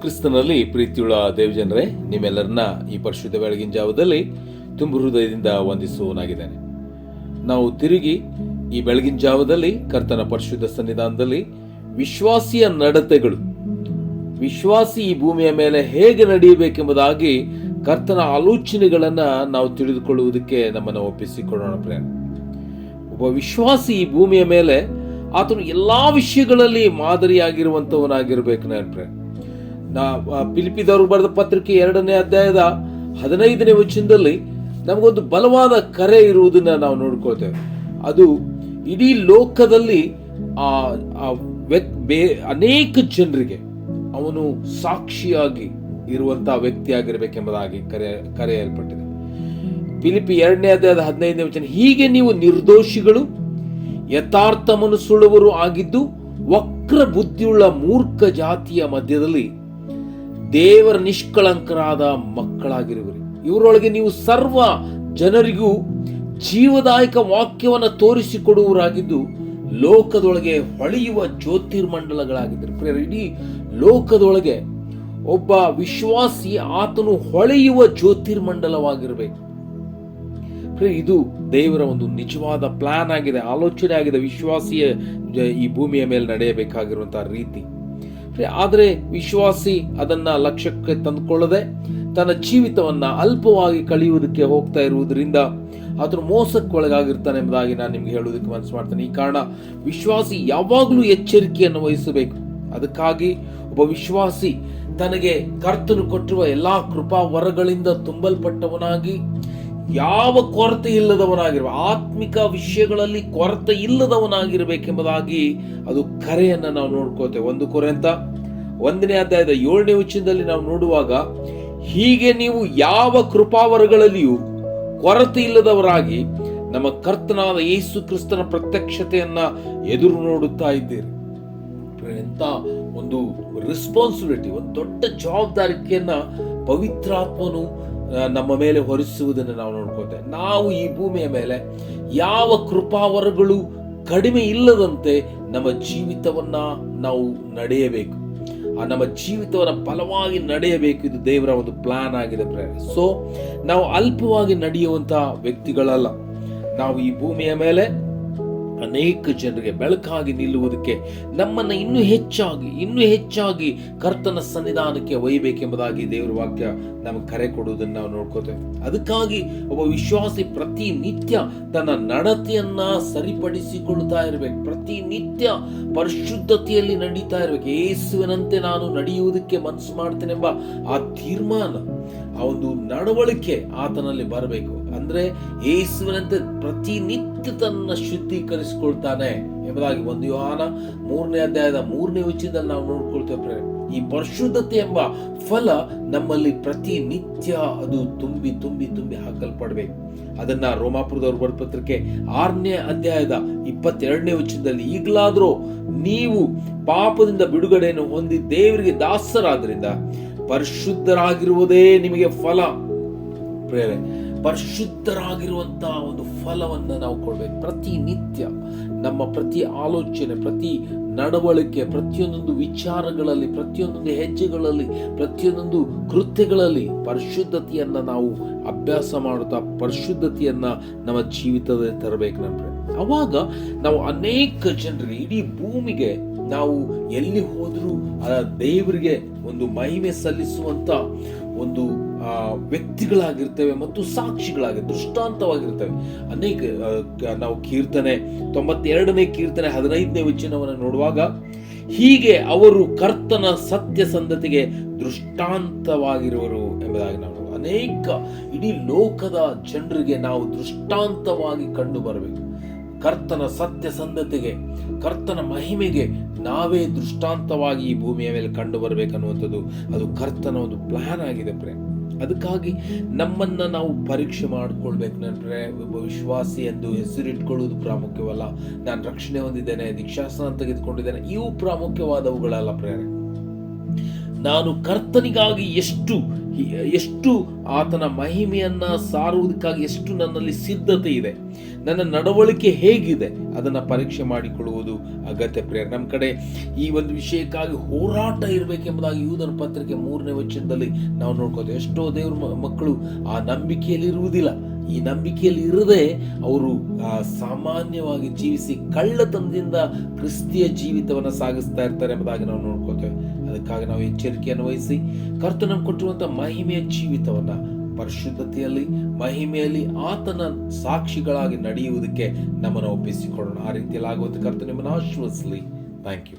ಕ್ರಿಸ್ತನಲ್ಲಿ ಪ್ರೀತಿಯುಳ್ಳ ದೇವಜನರೇ, ನಿಮ್ಮೆಲ್ಲರನ್ನ ಈ ಪರಿಶುದ್ಧ ಬೆಳಗಿನ ಜಾವದಲ್ಲಿ ತುಂಬು ಹೃದಯದಿಂದ ವಂದಿಸುವನಾಗಿದ್ದೇನೆ ನಾವು ತಿರುಗಿ ಈ ಬೆಳಗಿನ ಜಾವದಲ್ಲಿ ಕರ್ತನ ಪರಿಶುದ್ಧ ಸನ್ನಿಧಾನದಲ್ಲಿ ವಿಶ್ವಾಸಿಯ ನಡತೆಗಳು, ವಿಶ್ವಾಸಿ ಈ ಭೂಮಿಯ ಮೇಲೆ ಹೇಗೆ ನಡೆಯಬೇಕೆಂಬುದಾಗಿ ಕರ್ತನ ಆಲೋಚನೆಗಳನ್ನ ನಾವು ತಿಳಿದುಕೊಳ್ಳುವುದಕ್ಕೆ ನಮ್ಮನ್ನು ಒಪ್ಪಿಸಿಕೊಳ್ಳೋಣ ಪ್ರೇಮ ಒಬ್ಬ ವಿಶ್ವಾಸಿ ಈ ಭೂಮಿಯ ಮೇಲೆ ಆತನು ಎಲ್ಲಾ ವಿಷಯಗಳಲ್ಲಿ ಮಾದರಿಯಾಗಿರುವಂಥವನಾಗಿರ್ಬೇಕು ನೆನಪ್ರೆ ನಾ ಪಿಲಿಪಿದವರು ಬರೆದ ಪತ್ರಿಕೆ ಎರಡನೇ ಅಧ್ಯಾಯದ ಹದಿನೈದನೇ ವಚನದಲ್ಲಿ ನಮಗೊಂದು ಬಲವಾದ ಕರೆ ಇರುವುದನ್ನು ನಾವು ನೋಡ್ಕೊಳ್ತೇವೆ. ಅದು ಇಡೀ ಲೋಕದಲ್ಲಿ ಆ ಅನೇಕ ಜನರಿಗೆ ಅವನು ಸಾಕ್ಷಿಯಾಗಿ ಇರುವಂತಹ ವ್ಯಕ್ತಿಯಾಗಿರ್ಬೇಕೆಂಬುದಾಗಿ ಕರೆ, ಕರೆಯಲ್ಪಟ್ಟಿದೆ. ಫಿಲಿಪಿ ಎರಡನೇ ಅಧ್ಯಾಯದ ಹದಿನೈದನೇ ವಚನ, ಹೀಗೆ ನೀವು ನಿರ್ದೋಷಿಗಳು, ಯಥಾರ್ಥ ಮನಸ್ಸುಳ್ಳವರು ಆಗಿದ್ದು, ವಕ್ರ ಬುದ್ಧಿಯುಳ್ಳ ಮೂರ್ಖ ಜಾತಿಯ ಮಧ್ಯದಲ್ಲಿ ದೇವರ ನಿಷ್ಕಳಂಕರಾದ ಮಕ್ಕಳಾಗಿರುವಿರಿ. ಇವರೊಳಗೆ ನೀವು ಸರ್ವ ಜನರಿಗೂ ಜೀವದಾಯಕ ವಾಕ್ಯವನ್ನು ತೋರಿಸಿಕೊಡುವರಾಗಿದ್ದು ಲೋಕದೊಳಗೆ ಹೊಳೆಯುವ ಜ್ಯೋತಿರ್ಮಂಡಲಗಳಾಗಿದ್ದರು. ಇಡೀ ಲೋಕದೊಳಗೆ ಒಬ್ಬ ವಿಶ್ವಾಸಿ ಆತನು ಹೊಳೆಯುವ ಜ್ಯೋತಿರ್ಮಂಡಲವಾಗಿರಬೇಕು. ಇದು ದೇವರ ಒಂದು ನಿಜವಾದ ಪ್ಲಾನ್ ಆಗಿದೆ, ಆಲೋಚನೆ ಆಗಿದೆ, ವಿಶ್ವಾಸಿಯ ಈ ಭೂಮಿಯ ಮೇಲೆ ನಡೆಯಬೇಕಾಗಿರುವಂತಹ ರೀತಿ. ಆದರೆ ವಿಶ್ವಾಸಿ ಅದನ್ನ ಲಕ್ಷ್ಯಕ್ಕೆ ತಂದುಕೊಳ್ಳದೆ, ತನ್ನ ಜೀವಿತವನ್ನ ಅಲ್ಪವಾಗಿ ಕಳೆಯುವುದಕ್ಕೆ ಹೋಗ್ತಾ ಇರುವುದರಿಂದ ಮೋಸಕ್ಕೆ ಮೋಸಕ್ಕೊಳಗಾಗಿರ್ತಾನೆ ಎಂಬುದಾಗಿ ನಾನು ನಿಮ್ಗೆ ಹೇಳುವುದಕ್ಕೆ ಮನಸ್ಸು ಮಾಡ್ತೇನೆ. ಈ ಕಾರಣ ವಿಶ್ವಾಸಿ ಯಾವಾಗಲೂ ಎಚ್ಚರಿಕೆಯನ್ನು ವಹಿಸಬೇಕು. ಅದಕ್ಕಾಗಿ ಒಬ್ಬ ವಿಶ್ವಾಸಿ ತನಗೆ ಕರ್ತನು ಕೊಟ್ಟಿರುವ ಎಲ್ಲಾ ಕೃಪಾ ವರಗಳಿಂದ ತುಂಬಲ್ಪಟ್ಟವನಾಗಿ ಯಾವ ಕೊರತೆ ಇಲ್ಲದವನಾಗಿರುವ, ಆತ್ಮಿಕ ವಿಷಯಗಳಲ್ಲಿ ಕೊರತೆ ಇಲ್ಲದವನಾಗಿರ್ಬೇಕೆಂಬುದಾಗಿ ಅದು ಕರೆಯನ್ನ ನಾವು ನೋಡ್ಕೋತೇವೆ. ಒಂದು ಕೊರೆ ಅಂತ ಒಂದನೇ ಅಧ್ಯಾಯದ ಏಳನೇ ವಚನದಲ್ಲಿ ನಾವು ನೋಡುವಾಗ, ಹೀಗೆ ನೀವು ಯಾವ ಕೃಪಾವರಗಳಲ್ಲಿಯೂ ಕೊರತೆ ಇಲ್ಲದವರಾಗಿ ನಮ್ಮ ಕರ್ತನಾದ ಯೇಸು ಕ್ರಿಸ್ತನ ಪ್ರತ್ಯಕ್ಷತೆಯನ್ನ ಎದುರು ನೋಡುತ್ತಾ ಇದ್ದೀರಿ. ಎಂತ ಒಂದು ರೆಸ್ಪಾನ್ಸಿಬಿಲಿಟಿ ಒಂದು ದೊಡ್ಡ ಜವಾಬ್ದಾರಿಕೆಯನ್ನು ಪವಿತ್ರಾತ್ಮನು ನಮ್ಮ ಮೇಲೆ ಹೊರಿಸುವುದನ್ನು ನಾವು ನೋಡ್ಕೋತೇವೆ ನಾವು ಈ ಭೂಮಿಯ ಮೇಲೆ ಯಾವ ಕೃಪಾವರಗಳು ಕಡಿಮೆ ಇಲ್ಲದಂತೆ ನಮ್ಮ ಜೀವಿತವನ್ನ ನಾವು ನಡೆಯಬೇಕು. ಆ ನಮ್ಮ ಜೀವಿತವನ್ನ ಫಲವಾಗಿ ನಡೆಯಬೇಕು, ಇದು ದೇವರ ಒಂದು ಪ್ಲಾನ್ ಆಗಿದೆ ಸೊ ನಾವು ಅಲ್ಪವಾಗಿ ನಡೆಯುವಂತಹ ವ್ಯಕ್ತಿಗಳಲ್ಲ. ನಾವು ಈ ಭೂಮಿಯ ಮೇಲೆ ಅನೇಕ ಜನರಿಗೆ ಬೆಳಕಾಗಿ ನಿಲ್ಲುವುದಕ್ಕೆ ನಮ್ಮನ್ನ ಇನ್ನೂ ಹೆಚ್ಚಾಗಿ ಇನ್ನೂ ಹೆಚ್ಚಾಗಿ ಕರ್ತನ ಸನ್ನಿಧಾನಕ್ಕೆ ಒಯ್ಯಬೇಕೆಂಬುದಾಗಿ ದೇವರ ವಾಕ್ಯ ನಮಗೆ ಕರೆ ಕೊಡುವುದನ್ನು ನಾವು ನೋಡ್ಕೋತೇವೆ. ಅದಕ್ಕಾಗಿ ಒಬ್ಬ ವಿಶ್ವಾಸಿ ಪ್ರತಿ ನಿತ್ಯ ತನ್ನ ನಡತೆಯನ್ನ ಸರಿಪಡಿಸಿಕೊಳ್ತಾ ಇರಬೇಕು. ಪ್ರತಿ ನಿತ್ಯ ಪರಿಶುದ್ಧತೆಯಲ್ಲಿ ನಡೀತಾ ಇರಬೇಕು. ಯೇಸುವಿನಂತೆ ನಾನು ನಡೆಯುವುದಕ್ಕೆ ಮನಸ್ಸು ಮಾಡ್ತೇನೆಂಬ ಆ ತೀರ್ಮಾನ, ಆ ಒಂದು ನಡವಳಿಕೆ ಆತನಲ್ಲಿ ಬರಬೇಕು. ಅಂದ್ರೆ ಯೇಸುವಿನಂತೆ ಪ್ರತಿನಿತ್ಯ ತನ್ನ ಶುದ್ಧೀಕರಿಸಿಕೊಳ್ತಾನೆ ಎಂಬುದಾಗಿ ಒಂದು ಯೋಹಾನ ಮೂರನೇ ಅಧ್ಯಾಯದ ಮೂರನೇ ವಚನದಲ್ಲಿ ನಾವು ನೋಡ್ಕೊಳ್ತೇವೆ. ಈ ಪರಿಶುದ್ಧತೆ ಎಂಬ ಫಲ ನಮ್ಮಲ್ಲಿ ಪ್ರತಿನಿತ್ಯ ಅದು ತುಂಬಿ ತುಂಬಿ ತುಂಬಿ ಹಾಕಲ್ಪಡಬೇಕು ಅದನ್ನ ರೋಮಾಪುರದವ್ರ ಪತ್ರಿಕೆ ಆರನೇ ಅಧ್ಯಾಯದ ಇಪ್ಪತ್ತೆರಡನೇ ವಚನದಲ್ಲಿ ಈಗಲಾದ್ರೂ ನೀವು ಪಾಪದಿಂದ ಬಿಡುಗಡೆಯನ್ನು ಹೊಂದಿ ದೇವರಿಗೆ ದಾಸರಾದ್ರಿಂದ ಪರಿಶುದ್ಧರಾಗಿರುವುದೇ ನಿಮಗೆ ಫಲ ಪ್ರೇರೆ ಪರಿಶುದ್ಧರಾಗಿರುವಂತಹ ಒಂದು ಫಲವನ್ನು ನಾವು ಕೊಡ್ಬೇಕು. ಪ್ರತಿನಿತ್ಯ ನಮ್ಮ ಪ್ರತಿ ಆಲೋಚನೆ, ಪ್ರತಿ ನಡವಳಿಕೆ, ಪ್ರತಿಯೊಂದೊಂದು ವಿಚಾರಗಳಲ್ಲಿ, ಪ್ರತಿಯೊಂದೊಂದು ಹೆಜ್ಜೆಗಳಲ್ಲಿ, ಪ್ರತಿಯೊಂದೊಂದು ಕೃತ್ಯಗಳಲ್ಲಿ ಪರಿಶುದ್ಧತೆಯನ್ನು ನಾವು ಅಭ್ಯಾಸ ಮಾಡುತ್ತಾ, ಪರಿಶುದ್ಧತೆಯನ್ನು ನಮ್ಮ ಜೀವಿತದಲ್ಲಿ ತರಬೇಕು ನನ್ನ ಅವಾಗ ನಾವು ಅನೇಕ ಜನರಿಗೆ, ಇಡೀ ಭೂಮಿಗೆ ನಾವು ಎಲ್ಲಿ ಹೋದರೂ ದೇವರಿಗೆ ಒಂದು ಮಹಿಮೆ ಸಲ್ಲಿಸುವಂತ ಒಂದು ವ್ಯಕ್ತಿಗಳಾಗಿರ್ತೇವೆ ಮತ್ತು ಸಾಕ್ಷಿಗಳಾಗಿ, ದೃಷ್ಟಾಂತವಾಗಿರ್ತವೆ. ಅನೇಕ ನಾವು ಕೀರ್ತನೆ, ತೊಂಬತ್ತೆರಡನೇ ಕೀರ್ತನೆ ಹದಿನೈದನೇ ವಚನವನ್ನು ನೋಡುವಾಗ, ಹೀಗೆ ಅವರು ಕರ್ತನ ಸತ್ಯಸಂಧತೆಗೆ ದೃಷ್ಟಾಂತವಾಗಿರುವರು ಎಂಬುದಾಗಿ ನಾವು ಅನೇಕ, ಇಡೀ ಲೋಕದ ಜನರಿಗೆ ನಾವು ದೃಷ್ಟಾಂತವಾಗಿ ಕಂಡು ಬರಬೇಕು. ಕರ್ತನ ಸತ್ಯಸಂಧತೆಗೆ ಕರ್ತನ ಮಹಿಮೆಗೆ ನಾವೇ ದೃಷ್ಟಾಂತವಾಗಿ ಈ ಭೂಮಿಯ ಮೇಲೆ ಕಂಡು ಬರಬೇಕನ್ನುವಂಥದ್ದು ಅದು ಕರ್ತನ ಒಂದು ಪ್ಲಾನ್ ಆಗಿದೆ ಪ್ರೇ ಅದಕ್ಕಾಗಿ ನಮ್ಮನ್ನ ನಾವು ಪರೀಕ್ಷೆ ಮಾಡಿಕೊಳ್ಬೇಕು ನನ್ನ ಒಬ್ಬ ವಿಶ್ವಾಸಿ ಎಂದು ಹೆಸರಿಟ್ಕೊಳ್ಳುವುದು ಪ್ರಾಮುಖ್ಯವಲ್ಲ. ನಾನು ರಕ್ಷಣೆ ಹೊಂದಿದ್ದೇನೆ ದೀಕ್ಷಾಸನ ತೆಗೆದುಕೊಂಡಿದ್ದೇನೆ. ಇವು ಪ್ರಾಮುಖ್ಯವಾದವುಗಳಲ್ಲ ಪ್ರೇರೆ ನಾನು ಕರ್ತನಿಗಾಗಿ ಎಷ್ಟು ಎಷ್ಟು ಆತನ ಮಹಿಮೆಯನ್ನ ಸಾರುವುದಕ್ಕಾಗಿ ಎಷ್ಟು ನನ್ನಲ್ಲಿ ಸಿದ್ಧತೆ ಇದೆ. ನನ್ನ ನಡವಳಿಕೆ ಹೇಗಿದೆ ಅದನ್ನು ಪರೀಕ್ಷೆ ಮಾಡಿಕೊಳ್ಳುವುದು ಅಗತ್ಯ ಪ್ರೇರಣೆ ನಮ್ಮ ಕಡೆ ಈ ಒಂದು ವಿಷಯಕ್ಕಾಗಿ ಹೋರಾಟ ಇರಬೇಕೆಂಬುದಾಗಿ ಯೂದನ ಪತ್ರಿಕೆ ಮೂರನೇ ವಚನದಲ್ಲಿ ನಾವು ನೋಡ್ಕೋತೇವೆ ಎಷ್ಟೋ ದೇವ್ರ ಮಕ್ಕಳು ಆ ನಂಬಿಕೆಯಲ್ಲಿ ಇರುವುದಿಲ್ಲ. ಈ ನಂಬಿಕೆಯಲ್ಲಿ ಇರದೆ ಅವರು ಸಾಮಾನ್ಯವಾಗಿ ಜೀವಿಸಿ ಕಳ್ಳತನದಿಂದ ಕ್ರಿಸ್ತಿಯ ಜೀವಿತವನ್ನು ಸಾಗಿಸ್ತಾ ಇರ್ತಾರೆ ಎಂಬುದಾಗಿ ನಾವು ನೋಡ್ಕೋತೇವೆ ಅದಕ್ಕಾಗಿ ನಾವು ಎಚ್ಚರಿಕೆಯನ್ನು ವಹಿಸಿ ಕರ್ತನ ನಮ್ಗೆ ಕೊಟ್ಟಿರುವಂತಹ ಮಹಿಮೆಯ ಜೀವಿತವನ್ನ ಪರಿಶುದ್ಧತೆಯಲ್ಲಿ, ಮಹಿಮೆಯಲ್ಲಿ ಆತನ ಸಾಕ್ಷಿಗಳಾಗಿ ನಡೆಯುವುದಕ್ಕೆ ನಮ್ಮನ್ನು ಒಪ್ಪಿಸಿಕೊಳ್ಳೋಣ. ಆ ರೀತಿಯಲ್ಲಿ ಆಗುವುದಕ್ಕೆ ಕರ್ತ ನಿಮ್ಮನ್ನು ಆಶ್ವಾಸಲಿ ಥ್ಯಾಂಕ್ ಯು